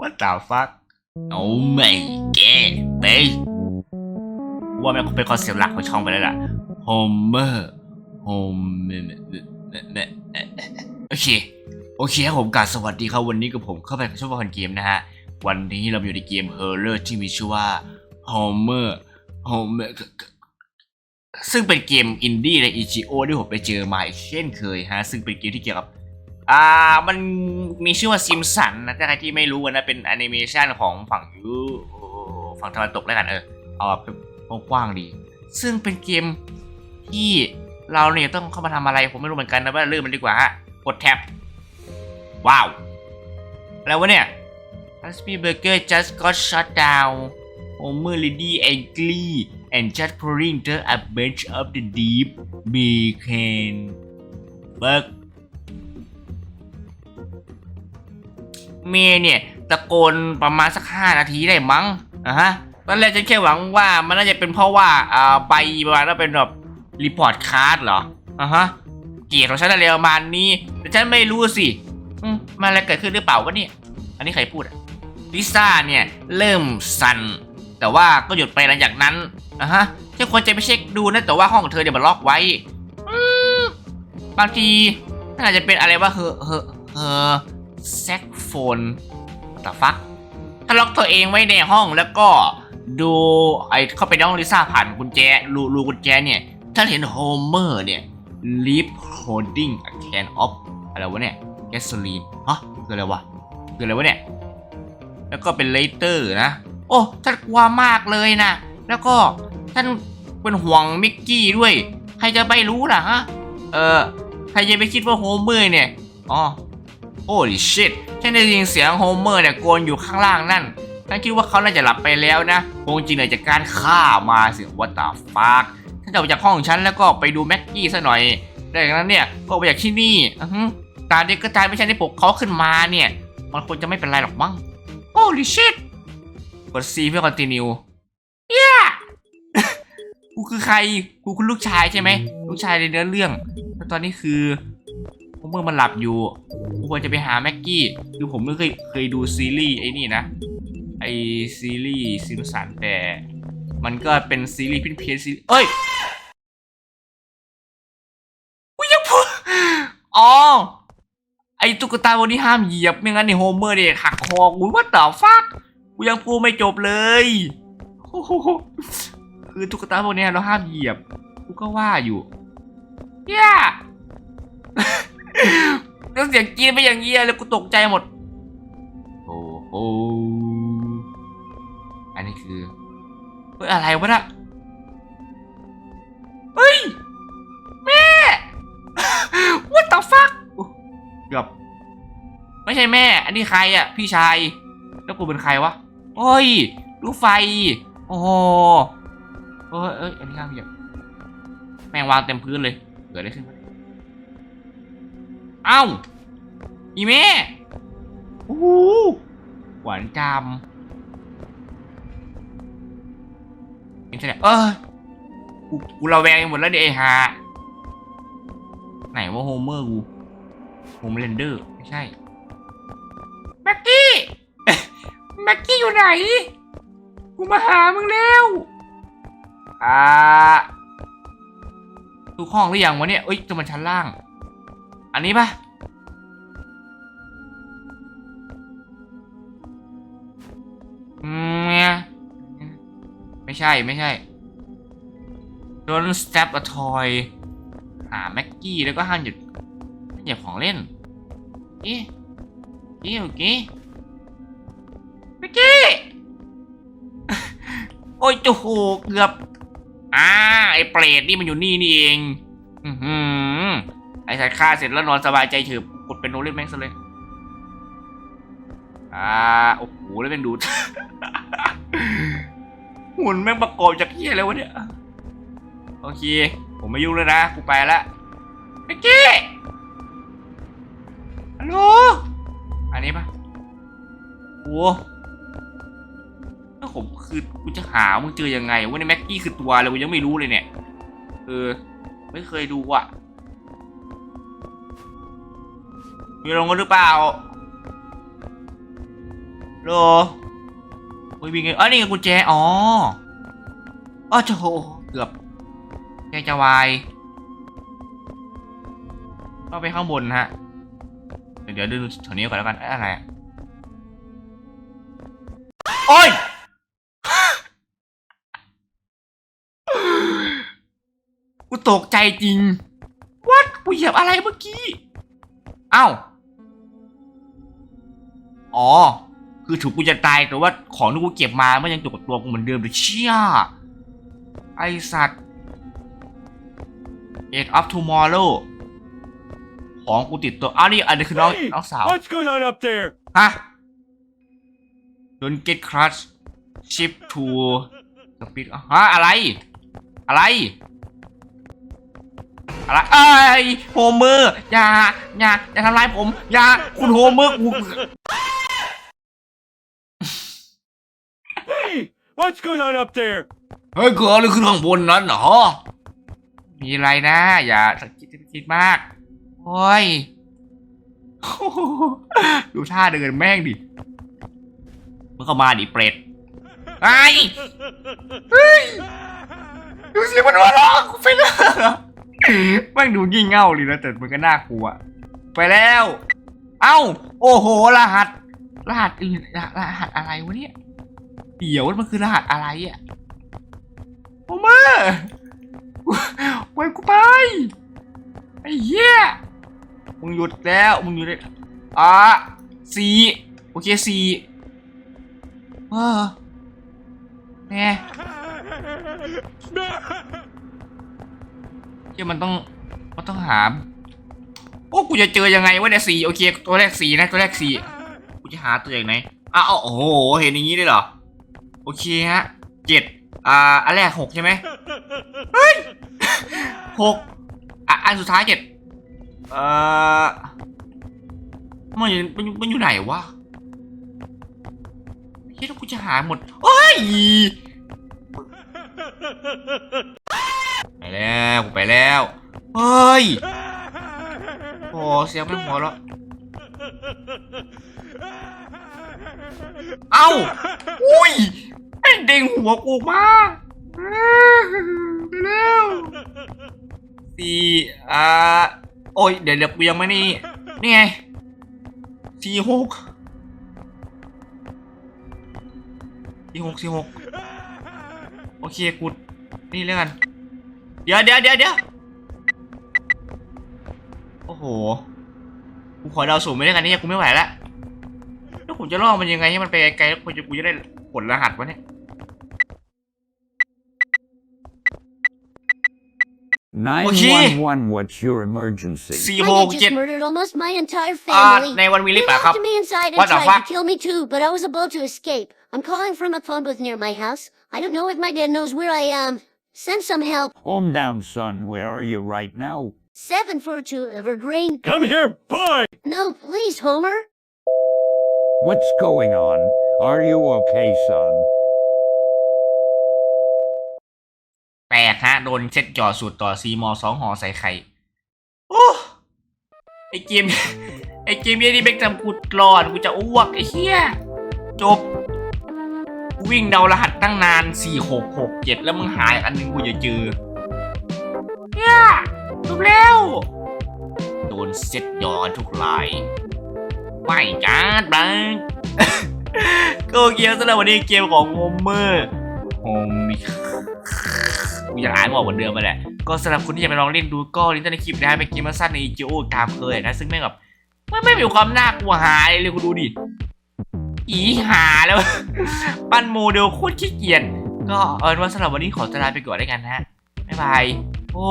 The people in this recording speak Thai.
What the fuck Oh my god ไปว่าแมันเป็นคอนเซปต์หลักของช่องไปแล้วล่ะ Homer Homer โอเค โอเคครับผมกาสวัสดีครับ วันนี้กับผมเข้าไปกับช่องพันเกมนะฮะ วันนี้เราอยู่ในเกม h o r r o r ที่มีชื่อว่า Homer Homer ซึ่งเป็นเกมอินดี้ใน EGO ที่ผมไปเจอมาอีกเช่นเคยฮะ ซึ่งเป็นเกมที่เกี่ยวกับ อ่า มันมีชื่อว่าซิมสันนะถ้าใครที่ไม่รู้นะ เป็นแอนิเมชันของฝั่งยุฝั่งตะวันตกแล้วกันเออ เอาแบบกว้างๆดี ซึ่งเป็นเกมที่เราเนี่ยต้องเข้ามาทำอะไร ผมไม่รู้เหมือนกันนะว่าเริ่มมันดีกว่าฮะ กดแท็บ ว้าว แล้ววะเนี่ย Crispy Burger just got shut down Homer Lady angry and just pouring the a bunch of the deep bacon bug. เมย์เนี่ย ตะโกนประมาณสักห้านาทีได้มั้งอะฮะตอนแรกฉันแค่หวังว่ามันน่าจะเป็นเพราะว่าอ่าใบประมาณว่าเป็นแบบรีพอร์ตคาร์ดเหรออะฮะ เกียรติของฉันอะไรประมาณนี้ แต่ฉันไม่รู้สิมมันอะไรเกิดขึ้นหรือเปล่าวะเนี่ย อันนี้ใครพูดอะลิซ่าเนี่ย เริ่มสั่น แต่ว่าก็หยุดไปหลังจากนั้นอะฮะฉันควรจะไปเช็คดูนะแต่ว่าห้องของเธอเนี่ยมันล็อกไว้บางทีน่าจะเป็นอะไรว่าเฮอเฮอเฮอแซกโฟนแต่ฟักถ้าล็อกตัวเองไว้ในห้องแล้วก็ดูไอ้เข้าไปน้องลิซ่าผ่านกุญแจรูรูกุญแจเนี่ยถ้าเห็นโฮเมอร์เนี่ย leave holding a can of อะไรวะเนี่ย gasoline ฮะคืออะไรวะคืออะไรวะเนี่ย แล้วก็เป็น later นะ โอ้ท่านกลัวมากเลยนะแล้วก็ท่านเป็นห่วงมิกกี้ด้วย ใครจะไปรู้ล่ะฮะ เออ ใครจะไปคิดว่าโฮเมอร์เนี่ย อ๋อ holy shit ฉันได้ยินเสียงโฮเมอร์เนี่ยโกนอยู่ข้างล่างนั่น ฉันคิดว่าเขาน่าจะหลับไปแล้วนะ คงจริงเลยจากการฆ่ามาสิ what the fuck ฉันจะออกจากห้องฉันแล้วก็ไปดูแม็กกี้ซะหน่อยดังนั้นเนี่ยก็ออกไปจากที่นี่อือฮึตาเด็กกระจายไม่ใช่ได้ปลุกเขาขึ้นมาเนี่ย มันควรจะไม่เป็นไรหรอกมั้ง holy shit กด C เพื่อ continue yeah กูคือใคร กูคือลูกชายใช่ไหม ลูกชายในเนื้อเรื่อง แล้วตอนนี้คือผมเมื่อมันหลับอยู่กูควรจะไปหาแม็กกี้ คือผมไม่เคยเคยดูซีรีส์ไอ้นี่นะ ไอซีรีส์ซิมสันแต่ มันก็เป็นซีรีส์พินเพียนซีรีส์เอ้ยกูยังพูดอ๋อ ไอตุ๊กตาวันนี้ห้ามเหยียบ ไม่งั้นเนี่ยโฮเมอร์เนี่ยหักคอกูว่าต่อฟัก กูยังพูดไม่จบเลยคือตุ๊กตาพวกเนี้ยเราห้ามเหยียบ กูก็ว่าอยู่เย้แล้วเสียงกรีดไปอย่างเงี้ยเลยกูตกใจหมด โอ้โห อันนี้คือเฮ้ยอะไรวะน่ะเฮ้ย แม่ What the fuck เกือบไม่ใช่แม่ อันนี้ใครอะ พี่ชาย แล้วกูเป็นใครวะโอ้ยดูไฟ โอ้โหเอ้ยเอ้ยอันนี้ข้ามเหยียบแม่งวางเต็มพื้นเลยเกิดอะไรขึ้นเอ้าอีแม่โอ้โหหวานจามนี่ใช่ไหมเออกูกูระแวงหมดแล้วเนี่ยไอ้ฮาไหนว่าโฮเมอร์กูโฮมเลนเดอร์ ไม่ใช่แม็กกี้ แม็กกี้อยู่ไหน กูมาหามึงแล้ว อ่าทุกห้องหรือยังวะเนี่ยเอ้ยจะมันชั้นล่าง อันนี้ปะอืมเนี่ยไม่ใช่ไม่ใช่ Don't step a toy หาแม็กกี้แล้วก็ห้ามหยุดเหยียบของเล่นเอ๊ะเอ๊ะโอเอ้ยโอ้โหเกือบ อ่า ไอ้เปรตนี่มันอยู่นี่นี่เอง อือหือ ไอ้สัตว์ฆ่าเสร็จแล้วนอนสบายใจเถอะกดเป็นโนเล่นแม่งซะเลย อ่า โอ้โห แล้วแม่งดูด หุ่นแม่งประกอบจากเฮียอะไรวะเนี่ย โอเค ผมไม่ยุ่งเลยนะ กูไปละเมื่อกี้ฮัลโหลอันนี้ปะโอ้แล้ว ผมคือกูจะหามึงเจอยังไงวะเนี่ยแม็กกี้คือตัวอะไรกูยังไม่รู้เลยเนี่ย เออ ไม่เคยดูอะ มีลงกันหรือเปล่าโลโอ้ยมีไงอ๋อนี่ไงกุญแจ อ๋ออ๋อโจเกือบแกจะวายต้องไปข้างบนฮะ เดี๋ยวเดี๋ยวดูแถวนี้ก่อนแล้วกัน อะไรอะโอ้ย กูตกใจจริงวัดกูเหยียบอะไรเมื่อกี้เอ้าอ๋อ คือถูกกูจะตายแต่ว่าของที่กูเก็บมามันยังอยู่กับตัวกูเหมือนเดิมเลยเชี่ยไอสัตว์ Eight of Tomorrow ของกูติดตัวอ้าวนี่อันนี้คือน้อง Hey, น้องสาว what's going on up there? ฮะ Don't get crush ship to speed ฮะอะไร อะไร อะไรเอ้ยโฮมเมอร์อย่าอย่าอย่าทำร้ายผมอย่าคุณโฮมเมอร์กู Hey, what's going on up there? เฮ้ยเกิดอะไรขึ้นข้างบนนั้นเหรอ มีอะไรนะ อย่าคิดคิดมาก โอ้ย ดูท่าเดินแม่งดิมึงเข้ามาดิเปรตไอ้เฮ้ยดูเสียงมันหัวเราะกูไปแล้ว แม่งดูงี่เง่าเลยนะแต่มันก็น่ากลัว ไปแล้ว เอ้า โอ้โห รหัส รหัสอื่นรหัสอะไรวะเนี่ยเดี๋ยวมันคือรหัสอะไรอะโอเมอร์ปกูไปไอ้เหี้ยมึงหยุดแล้วมึงหยุดเลยอะสี่โอเคสี่เออแน่ เดี๋ยวมันต้องมันต้องหาโอ้กูจะเจอยังไงวะเนี่ยสี่โอเค ตัวแรกสี่นะตัวแรกสี่กูจะหาตัวอย่างไหนอ้าวโอ้โหเห็นอย่างนี้ได้เหรอโอเคฮะเจ็ดอ่าอันแรกหกใช่ไหมเฮ้ยหกอะอันสุดท้ายเจ็ดเอ่อมันอยู่มันอยู่มันอยู่ไหนวะเฮ้ยแล้วกูจะหาหมดเฮ้ย ไปแล้วกูไปแล้วเฮ้ยโอ้เสียงไม่หัวแล้วเอ้าอุ้ยไอ้เด้งหัวกูมาไปแล้วสี่อ่าโอ้ยเดี๋ยวเดี๋ยวกูยังไม่นี่นี่ไงสี่หกสี่หกสี่หกโอเคกูนี่แล้วกัน เดี๋ยวเดี๋ยวเดี๋ยวเดี๋ยวโอ้โห กูขอเดาสูงไม่ได้กันนี่กูไม่ไหวแล้วแล้วผมจะล่อมันยังไงให้มันไปไกลๆแล้วกูจะกูจะได้ผลรหัสวะเนี่ย 911, what's your emergency? สี่ My ห dad ก just เจ็ด murdered almost my entire อ่า family. ในวันวีลิ They ปอะครับ locked me inside and What the tried fuck? to kill me too, but I was about to escape. I'm calling from a phone booth near my house. I don't know if my dad knows where I am. Send some help. Calm down, son. Where are you right now? 742 Evergreen. Come here, boy! No, please, Homer. What's going on? Are you okay, son? แปลกฮะ โดนเช็ดจอสูตรต่อซีมอสองหอใส่ไข่ โอ้ ไอเกม ไอเกมเนี้ยนี่แม่งทำกูรอดกูจะอ้วกไอ้เหี้ย จบ กู วิ่งเดารหัสตั้งนานสี่หกหกเจ็ดแล้วมึงหายอันหนึงกูจะเจอเนี่ยจบแล้ว โดนเซ็ตยอนทุกลายไม่การ์ดบังก็เกียวสำหรับวันนี้เกมของโฮมเมอร์โฮมมิกูจะอ่านบอกเหมือนเดิมมาแหละ ก็สำหรับคุณที่อยากไปลองเล่นดูก็ลิงก์ใต้ในคลิปนะฮะเป็นเกมสั้นในจีโอตามเคยนะ ซึ่งแม่งแบบมันไม่มีความน่ากลัวหายเลยคุณดูดิ อีหาแล้ว ปั้นโมเดลโคตรขี้เกียจก็เออว่าสำหรับวันนี้ขอตลาไปก่อนได้กันนะบ๊ายบาย โอ้